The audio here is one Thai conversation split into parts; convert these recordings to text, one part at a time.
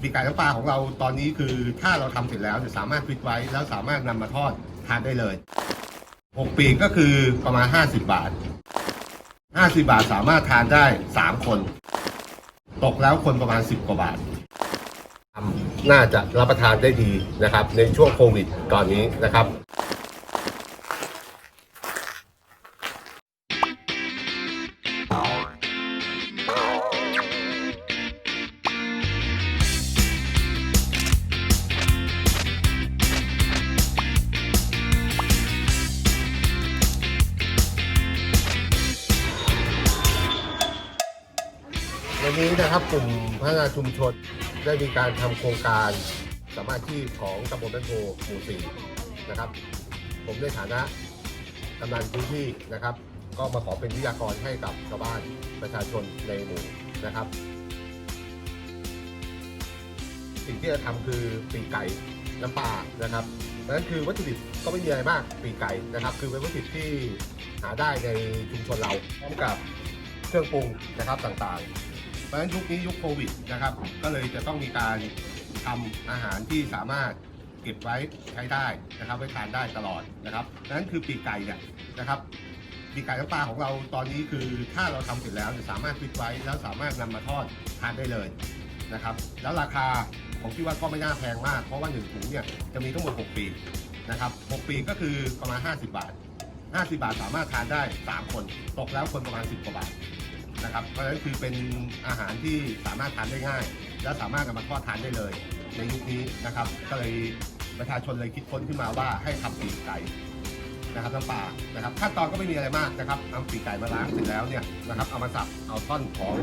ปีกไก่น้ำปลาของเราตอนนี้คือถ้าเราทำเสร็จแล้วจะสามารถฟิตไว้ แล้วสามารถนำมาทอดทานได้เลย6ปีกก็คือประมาณ 50 บาท 50 บาทสามารถทานได้ 3 คน ตกแล้วคนประมาณ 10 กว่าบาท น่าจะรับประทานได้ดีนะครับ ในช่วงโควิดตอนนี้นะครับ นี้นะครับกลุ่มพัฒนาชุมชนได้มีการทำโครงการสามารถที่ของตำบลบ้านโพหมู่สี่นะครับ ผมในฐานะกำนันพื้นที่นะครับ ก็มาขอเป็นวิทยากรให้กับชาวบ้านประชาชนในหมู่นะครับ สิ่งที่จะทำคือปีกไก่น้ำปลานะครับนั่นคือวัตถุดิบก็ไม่มีอะไรมากปีกไก่นะครับ คือเป็นวัตถุดิบที่หาได้ในชุมชนเราพร้อมกับเครื่องปรุงนะครับต่างๆ เพราะฉะนั้นยุคนี้ยุคโควิดนะครับ ก็เลยจะต้องมีการทำอาหารที่สามารถเก็บไว้ใช้ได้นะครับ ไว้ทานได้ตลอดนะครับนั่นคือปีกไก่เนี่ยนะครับปีกไก่น้ำปลาของเราตอนนี้คือถ้าเราทำเสร็จแล้วจะสามารถฟิตไว้แล้วสามารถนำมาทอดทานได้เลยนะครับ แล้วราคาผมคิดว่าก็ไม่น่าแพงมาก เพราะว่าหนึ่งถุงเนี่ยจะมีทั้งหมด6ปีนะครับ6ปีก็คือประมาณ 50 บาท 50 บาทสามารถทานได้ 3 คน ตกแล้วคนประมาณ 10 กว่าบาท นะครับเพราะฉะนั้นคือเป็นอาหารที่สามารถทานได้ง่าย และสามารถนำมาทอดทานได้เลย ในยุคนี้นะครับก็เลยประชาชนเลยคิดค้นขึ้นมาว่าให้ทำปีกไก่นะครับน้ำปลานะครับขั้นตอนก็ไม่มีอะไรมากนะครับเอาปีกไก่มาล้างเสร็จแล้วเนี่ยนะครับเอามาสับเอาท่อนของ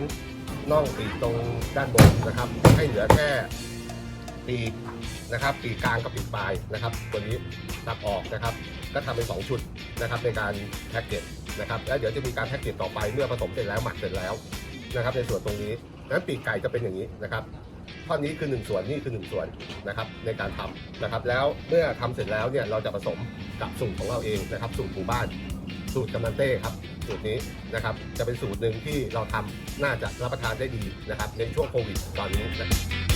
น่องปีกตรงด้านบนนะครับ ให้เหลือแค่ ปีกนะครับปีกกลางกับปีกปลายนะครับ ตัวนี้ตัดออกนะครับ ก็ทำเป็นสองชุดนะครับในการแพ็กเกจนะครับแล้วเดี๋ยวจะมีการแพ็กเกจต่อไปเมื่อผสมเสร็จแล้วหมักเสร็จแล้วนะครับ ในส่วนตรงนี้นั้นปีกไก่จะเป็นอย่างนี้นะครับท่อนนี้คือ 1 ส่วนนี่คือ 1 ส่วนนะครับในการทำนะครับ แล้วเมื่อทำเสร็จแล้วเนี่ยเราจะผสมกับสูตรของเราเองนะครับ สูตรหมู่บ้าน สูตรกำนันเต้ครับสูตรนี้นะครับ จะเป็นสูตรหนึ่งที่เราทำน่าจะรับประทานได้ดีนะครับ ในช่วงโควิดตอนนี้นะครับ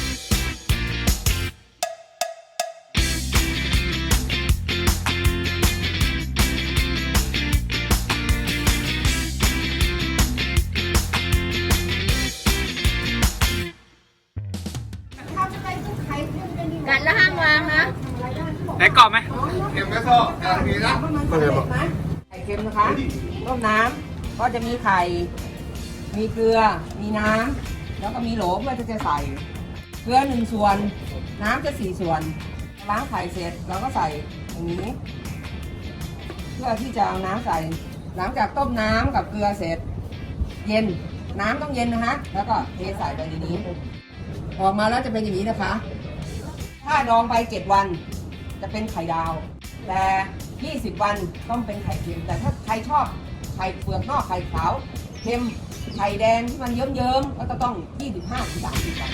แล้วห้ามวางนะไหนกรอบไหมเก็บไว้ก็กำลังดีนะก็เลยบอกไข่เค็มนะคะต้มน้ำก็จะมีไข่ มีเกลือ มีน้ำแล้วก็มีโหลเพื่อที่จะใส่ เกลือหนึ่งส่วน น้ำจะสี่ส่วน ล้างไข่เสร็จเราก็ใส่อย่างนี้ เพื่อที่จะเอาน้ำใส่ หลังจากต้มน้ำกับเกลือเสร็จ เย็น น้ำต้องเย็นนะคะ แล้วก็เทใส่ไปในนี้ ออกมาแล้วจะเป็นอย่างนี้นะคะ ถ้าดองไปเจ็ดวันจะเป็นไข่ดาว แต่ 20 วันต้องเป็นไข่เค็ม แต่ถ้าใครชอบไข่เปลือกนอกไข่ขาวเค็มไข่แดงที่มันเยิ้มๆก็จะต้อง 25-30 วัน